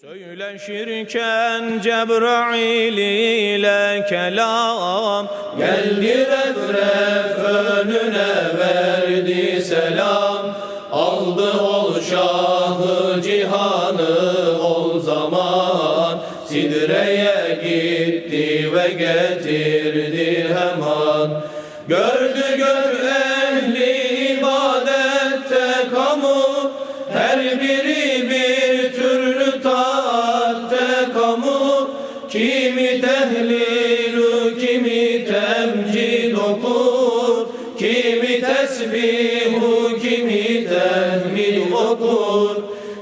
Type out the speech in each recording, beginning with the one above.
Söyleşirken Cebrail ile kelam. Geldi ref önüne verdi selam. Aldı ol şahı cihanı ol zaman. Sidreye gitti ve getirdi hemen. Gördü gör ehli ibadette kamu. Her biri bir Kimi tehlilü kimi temcid okur. Kimi tesbihu kimi tehmid okur.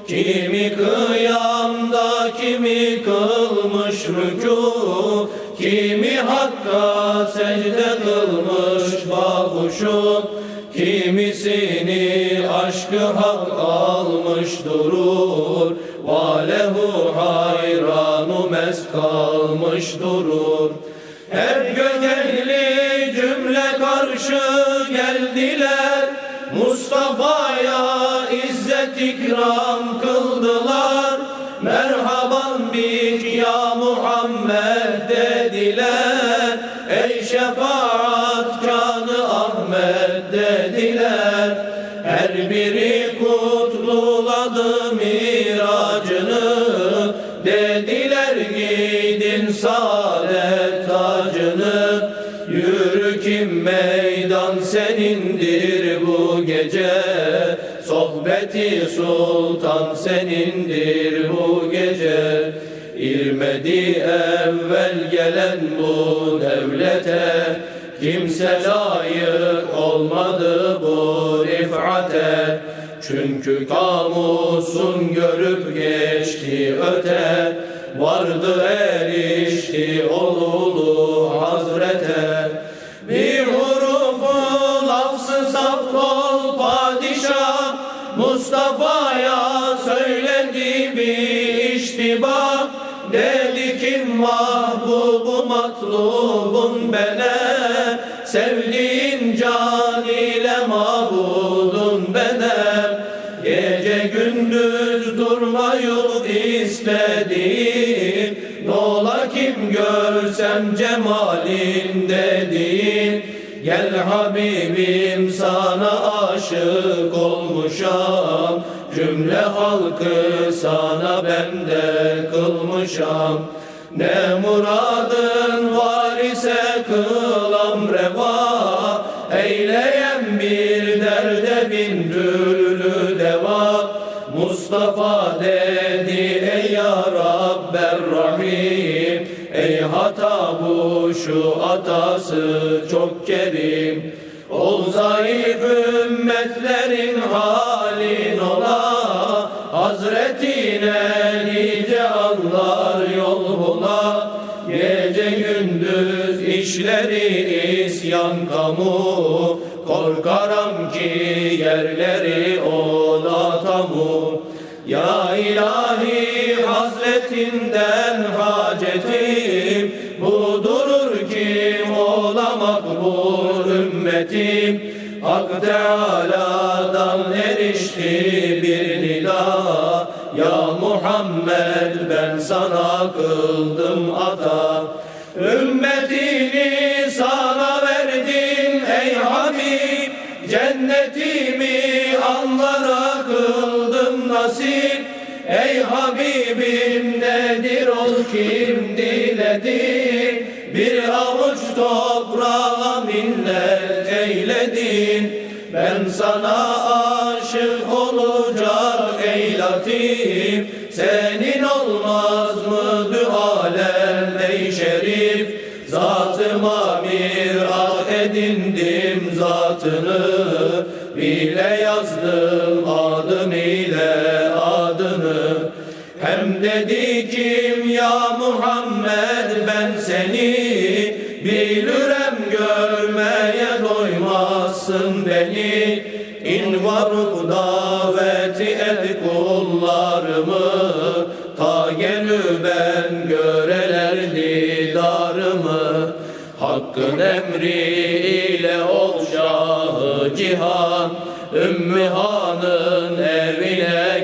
Kimi kıyamda kimi kılmış rükû. Kimi hakka secde kılmış bahuşu Kimisini aşkı hak almış durur. Valehu hayranu mest kalmış durur. Hep gök ehli cümle karşı geldiler. Mustafa'ya izzet ikram kıldılar. Merhaban bik ya Muhammed dediler. Ey şefaat kanı Ahmet dediler. Her biri kutluladı saadet tacını Yürü kim meydan senindir bu gece. Sohbeti sultan senindir bu gece. İrmedi evvel gelen bu devlete Kimse layık olmadı bu rifate. Çünkü kamusun görüp geçti öte Vardı erişti olulu hazrete. Bir hurufu lafzı saf kol padişah. Mustafa'ya söyledi bir iştibah Dedi kim mahbubu matlubun bene. Sevdiğin can ile mabudun benem Gece gündüz durmayıp istediğin görsem cemalin dediğin Gel Habibim sana aşık olmuşam. Cümle halkı sana bende kılmışam. Ne muradın var ise kılam Mustafa dedi ey ya Rabber Rahim. Ey hata bu şu atası çok kerim. Ol zayıf ümmetlerin halin ola Hazretine nice anlar yol bula Gece gündüz işleri isyan kamu Korkarım ki yerleri ola hazretinden hacetim Budurur kim ola makbul ümmetim. Hak Teala'dan erişti bir nida. Ya Muhammed ben sana kıldım ata. Ümmetini sana verdim ey Habib. Cennetimi anlara kıldım nasip Ey Habibim nedir ol kim diledin Bir avuç toprağa minnet eyledin. Ben sana aşık olacak ey latif Senin olmaz mı dualen ey şerif? Zatıma mirat edindim zatını. Bile yazdım adım ile Hem dedi kim ya Muhammed ben seni Bilürem görmeye doymazsın beni. İn varıp daveti et kullarımı Ta gelü ben göreler didarımı. Hakkın emriyle ol şahı cihan Ümmü Han'ın evine